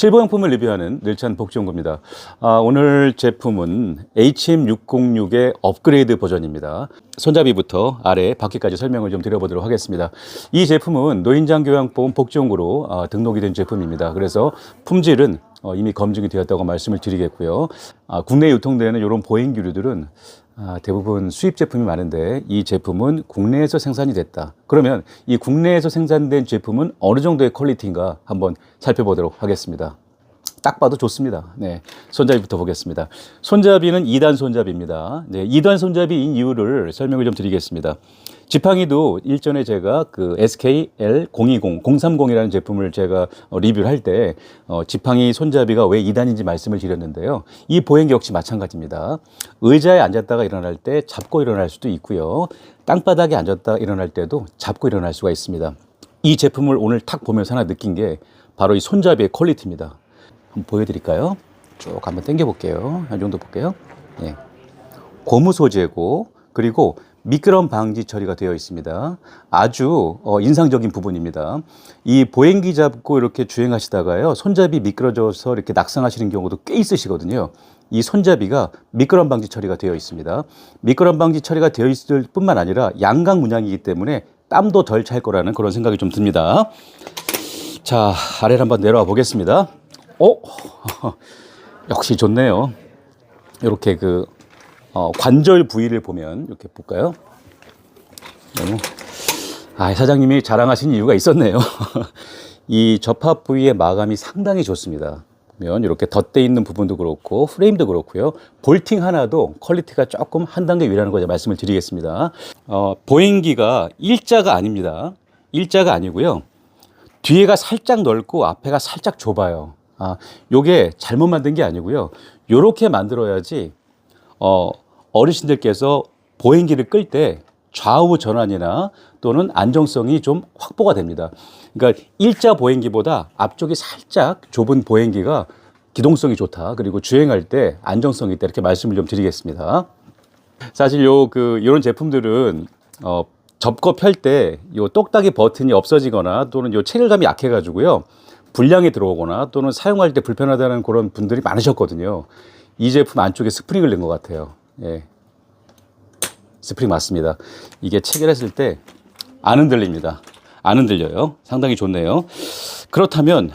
실버용품을 리뷰하는 늘찬 복지연구입니다. 아, 오늘 제품은 HM606의 업그레이드 버전입니다. 손잡이부터 아래 바퀴까지 설명을 좀 드려보도록 하겠습니다. 이 제품은 노인장 교양보험 복지연구로 아, 등록이 된 제품입니다. 그래서 품질은 어, 이미 검증이 되었다고 말씀을 드리겠고요. 아, 국내에 유통되는 이런 보행 기류들은 아, 대부분 수입 제품이 많은데 이 제품은 국내에서 생산이 됐다. 그러면 이 국내에서 생산된 제품은 어느 정도의 퀄리티인가 한번 살펴보도록 하겠습니다. 딱 봐도 좋습니다. 네. 손잡이부터 보겠습니다. 손잡이는 2단 손잡이입니다. 네. 2단 손잡이인 이유를 설명을 좀 드리겠습니다. 지팡이도 일전에 제가 그 SKL 020, 030이라는 제품을 제가 어, 리뷰를 할때 어, 지팡이 손잡이가 왜 2단인지 말씀을 드렸는데요. 이 보행기 역시 마찬가지입니다. 의자에 앉았다가 일어날 때 잡고 일어날 수도 있고요. 땅바닥에 앉았다 일어날 때도 잡고 일어날 수가 있습니다. 이 제품을 오늘 탁 보면서 하나 느낀 게 바로 이 손잡이의 퀄리티입니다. 한번 보여드릴까요? 쭉 한번 당겨 볼게요. 이 정도 볼게요. 예. 고무 소재고 그리고 미끄럼 방지 처리가 되어 있습니다. 아주 어, 인상적인 부분입니다. 이 보행기 잡고 이렇게 주행하시다가요, 손잡이 미끄러져서 이렇게 낙상하시는 경우도 꽤 있으시거든요. 이 손잡이가 미끄럼 방지 처리가 되어 있습니다. 미끄럼 방지 처리가 되어 있을 뿐만 아니라 양강 문양이기 때문에 땀도 덜 찰 거라는 그런 생각이 좀 듭니다. 자, 아래를 한번 내려와 보겠습니다. 어? 역시 좋네요. 이렇게 그 어, 관절 부위를 보면 이렇게 볼까요? 너무 아, 사장님이 자랑하신 이유가 있었네요. 이 접합 부위의 마감이 상당히 좋습니다. 보면 이렇게 덧대 있는 부분도 그렇고 프레임도 그렇고요. 볼팅 하나도 퀄리티가 조금 한 단계 위라는 거 말씀을 드리겠습니다. 어, 보행기가 일자가 아닙니다. 일자가 아니고요. 뒤에가 살짝 넓고 앞에가 살짝 좁아요. 아, 요게 잘못 만든 게 아니고요. 요렇게 만들어야지 어, 어르신들께서 보행기를 끌 때 좌우 전환이나 또는 안정성이 좀 확보가 됩니다. 그러니까 일자 보행기보다 앞쪽이 살짝 좁은 보행기가 기동성이 좋다. 그리고 주행할 때 안정성이 있다. 이렇게 말씀을 좀 드리겠습니다. 사실 요그 이런 제품들은 어 접고 펼 때 요 똑딱이 버튼이 없어지거나 또는 요 체결감이 약해 가지고요. 불량이 들어오거나 또는 사용할 때 불편하다는 그런 분들이 많으셨거든요. 이 제품 안쪽에 스프링을 넣은 것 같아요. 예. 스프링 맞습니다. 이게 체결했을 때 안 흔들립니다. 안 흔들려요. 상당히 좋네요. 그렇다면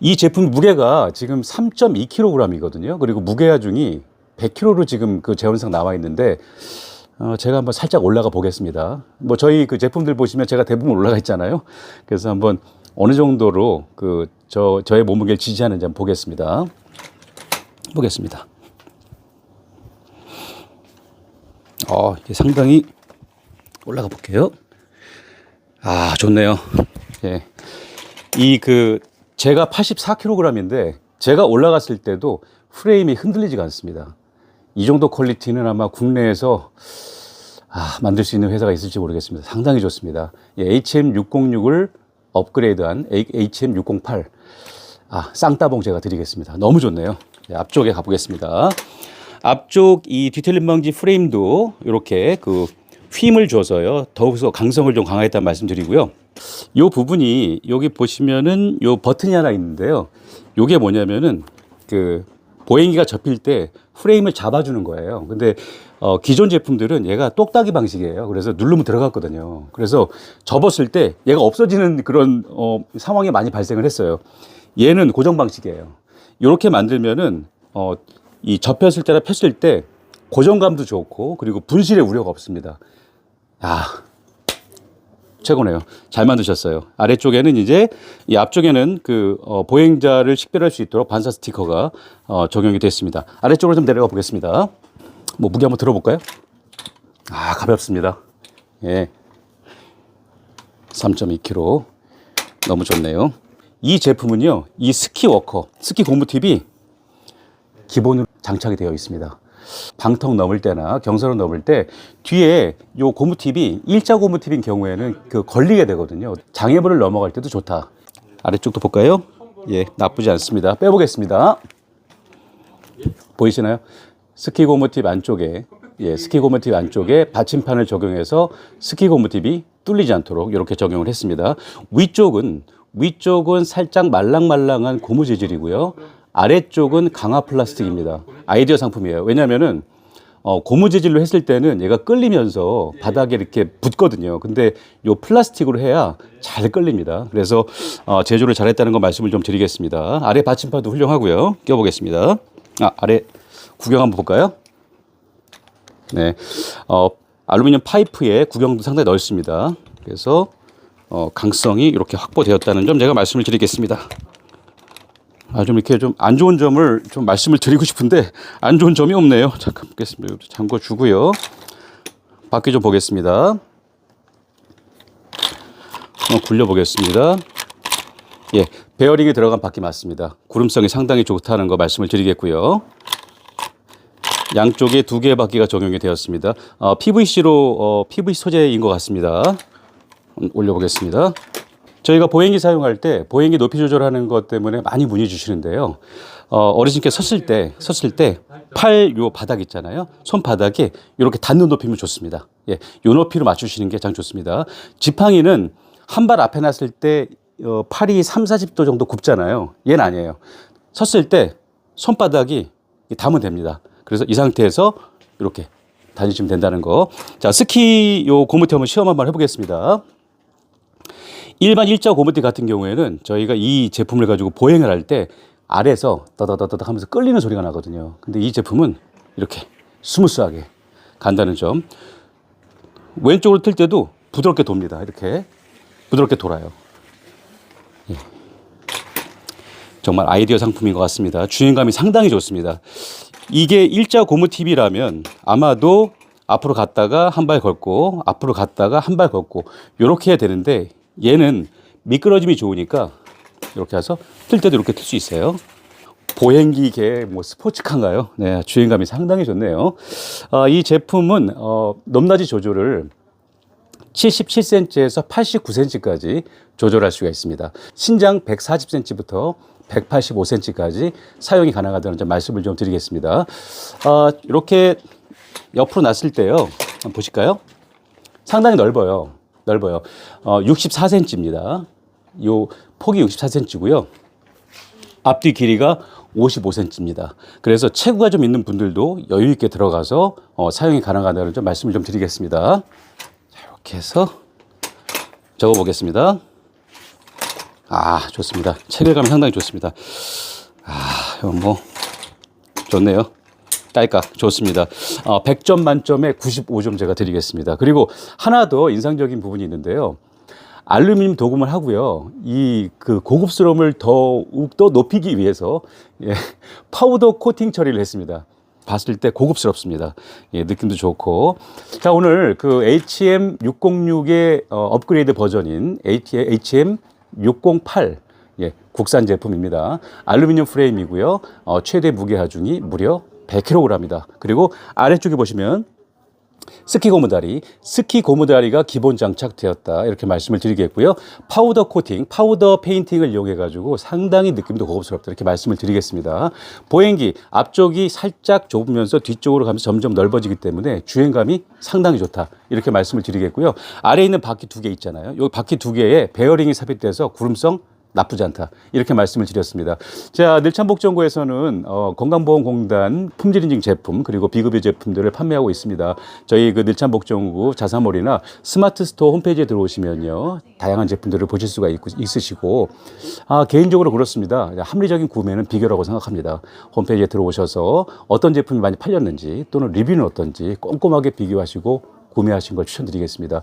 이 제품 무게가 지금 3.2kg이거든요. 그리고 무게 하중이 100kg로 지금 그 재원상 나와 있는데 어, 제가 한번 살짝 올라가 보겠습니다. 뭐 저희 그 제품들 보시면 제가 대부분 올라가 있잖아요. 그래서 한번 어느 정도로 그 저 저의 몸무게를 지지하는지 한번 보겠습니다. 보겠습니다. 어, 이게 상당히 올라가 볼게요. 아, 좋네요. 예. 이 그 제가 84kg인데 제가 올라갔을 때도 프레임이 흔들리지가 않습니다. 이 정도 퀄리티는 아마 국내에서 아, 만들 수 있는 회사가 있을지 모르겠습니다. 상당히 좋습니다. 예, HM606을 업그레이드한 HM608. 아, 쌍따봉 제가 드리겠습니다. 너무 좋네요. 네, 앞쪽에 가보겠습니다. 앞쪽 이 뒤틀림 방지 프레임도 이렇게 그 휨을 줘서요. 더욱더 강성을 좀 강화했다는 말씀 드리고요. 요 부분이 여기 보시면은 요 버튼이 하나 있는데요. 요게 뭐냐면은 그 보행기가 접힐 때 프레임을 잡아주는 거예요. 근데 어, 기존 제품들은 얘가 똑딱이 방식이에요. 그래서 누르면 들어갔거든요. 그래서 접었을 때 얘가 없어지는 그런 어, 상황이 많이 발생을 했어요. 얘는 고정 방식이에요. 이렇게 만들면은 어, 이 접혔을 때나 폈을 때 고정감도 좋고 그리고 분실의 우려가 없습니다. 아 최고네요. 잘 만드셨어요. 아래쪽에는 이제 이 앞쪽에는 그 어, 보행자를 식별할 수 있도록 반사 스티커가 어, 적용이 됐습니다. 아래쪽으로 좀 내려가 보겠습니다. 뭐 무게 한번 들어볼까요? 아 가볍습니다. 예, 3.2kg 너무 좋네요. 이 제품은요, 이 스키 워커, 스키 고무 팁이 기본으로 장착이 되어 있습니다. 방턱 넘을 때나 경사로 넘을 때 뒤에 요 고무 팁이 일자 고무 팁인 경우에는 그 걸리게 되거든요. 장애물을 넘어갈 때도 좋다. 아래쪽도 볼까요? 예, 나쁘지 않습니다. 빼보겠습니다. 보이시나요? 스키 고무 팁 안쪽에 예, 스키 고무 팁 안쪽에 받침판을 적용해서 스키 고무 팁이 뚫리지 않도록 이렇게 적용을 했습니다. 위쪽은 위쪽은 살짝 말랑말랑한 고무 재질이고요. 아래쪽은 강화 플라스틱입니다. 아이디어 상품이에요. 왜냐면은 어, 고무 재질로 했을 때는 얘가 끌리면서 바닥에 이렇게 붙거든요. 근데 요 플라스틱으로 해야 잘 끌립니다. 그래서 어, 제조를 잘했다는 거 말씀을 좀 드리겠습니다. 아래 받침판도 훌륭하고요. 껴보겠습니다. 아, 아래 구경 한번 볼까요? 네. 어, 알루미늄 파이프에 구경도 상당히 넓습니다. 그래서 어, 강성이 이렇게 확보되었다는 점 제가 말씀을 드리겠습니다. 아, 좀 이렇게 좀 안 좋은 점을 좀 말씀을 드리고 싶은데 안 좋은 점이 없네요. 잠깐 보겠습니다. 잠궈 주고요. 바퀴 좀 보겠습니다. 어, 굴려 보겠습니다. 예, 베어링이 들어간 바퀴 맞습니다. 구름성이 상당히 좋다는 거 말씀을 드리겠고요. 양쪽에 두 개의 바퀴가 적용이 되었습니다. 어, PVC로 어, PVC 소재인 것 같습니다. 음, 올려보겠습니다. 저희가 보행기 사용할 때 보행기 높이 조절하는 것 때문에 많이 문의 주시는데요. 어, 어르신께 섰을 때 섰을 때 팔 요 바닥 있잖아요. 손 바닥에 이렇게 닿는 높이면 좋습니다. 예, 요 높이로 맞추시는 게 가장 좋습니다. 지팡이는 한 발 앞에 놨을 때 어, 팔이 3, 40도 정도 굽잖아요. 얘는 아니에요. 섰을 때 손바닥이 닿으면 됩니다. 그래서 이 상태에서 이렇게 다니시면 된다는 거. 자, 스키 요 고무티 한번 시험 한번 해보겠습니다. 일반 일자 고무티 같은 경우에는 저희가 이 제품을 가지고 보행을 할 때 아래에서 더더더더 하면서 끌리는 소리가 나거든요. 근데 이 제품은 이렇게 스무스하게 간다는 점. 왼쪽으로 틀 때도 부드럽게 돕니다. 이렇게 부드럽게 돌아요. 예. 정말 아이디어 상품인 것 같습니다. 주행감이 상당히 좋습니다. 이게 일자 고무 팁이라면 아마도 앞으로 갔다가 한 발 걷고 앞으로 갔다가 한 발 걷고 이렇게 해야 되는데 얘는 미끄러짐이 좋으니까 이렇게 해서 틀 때도 이렇게 틀 수 있어요. 보행기계 뭐 스포츠카인가요? 네, 주행감이 상당히 좋네요. 아, 이 제품은 어, 높낮이 조절을 77cm에서 89cm까지 조절할 수가 있습니다. 신장 140cm부터 185cm까지 사용이 가능하다는 점 말씀을 좀 드리겠습니다. 아, 이렇게 옆으로 놨을 때요. 한번 보실까요? 상당히 넓어요. 넓어요. 어, 64cm입니다. 요 폭이 64cm고요. 앞뒤 길이가 55cm입니다. 그래서 체구가 좀 있는 분들도 여유 있게 들어가서 어, 사용이 가능하다는 점 말씀을 좀 드리겠습니다. 자, 이렇게 해서 적어 보겠습니다. 아, 좋습니다. 체결감이 상당히 좋습니다. 아, 이건 뭐 좋네요. 딸깍 좋습니다. 어, 100점 만점에 95점 제가 드리겠습니다. 그리고 하나 더 인상적인 부분이 있는데요. 알루미늄 도금을 하고요. 이 그 고급스러움을 더욱 더 높이기 위해서 예, 파우더 코팅 처리를 했습니다. 봤을 때 고급스럽습니다. 예, 느낌도 좋고. 자, 오늘 그 HM606의 어, 업그레이드 버전인 HM 608 예, 국산 제품입니다. 알루미늄 프레임이고요. 어, 최대 무게 하중이 무려 100kg입니다. 그리고 아래쪽에 보시면 스키 고무다리, 스키 고무다리가 기본 장착되었다 이렇게 말씀을 드리겠고요. 파우더 코팅, 파우더 페인팅을 이용해 가지고 상당히 느낌도 고급스럽다 이렇게 말씀을 드리겠습니다. 보행기 앞쪽이 살짝 좁으면서 뒤쪽으로 가면서 점점 넓어지기 때문에 주행감이 상당히 좋다 이렇게 말씀을 드리겠고요. 아래에 있는 바퀴 두 개 있잖아요. 이 바퀴 두 개에 베어링이 삽입돼서 구름성 나쁘지 않다 이렇게 말씀을 드렸습니다. 자 늘참복정구에서는 어, 건강보험공단 품질인증 제품 그리고 비급여 제품들을 판매하고 있습니다. 저희 그 늘참복정구 자사몰이나 스마트 스토어 홈페이지에 들어오시면요 다양한 제품들을 보실 수가 있, 있으시고 아, 개인적으로 그렇습니다. 합리적인 구매는 비결이라고 생각합니다. 홈페이지에 들어오셔서 어떤 제품이 많이 팔렸는지 또는 리뷰는 어떤지 꼼꼼하게 비교하시고 구매하신 걸 추천드리겠습니다.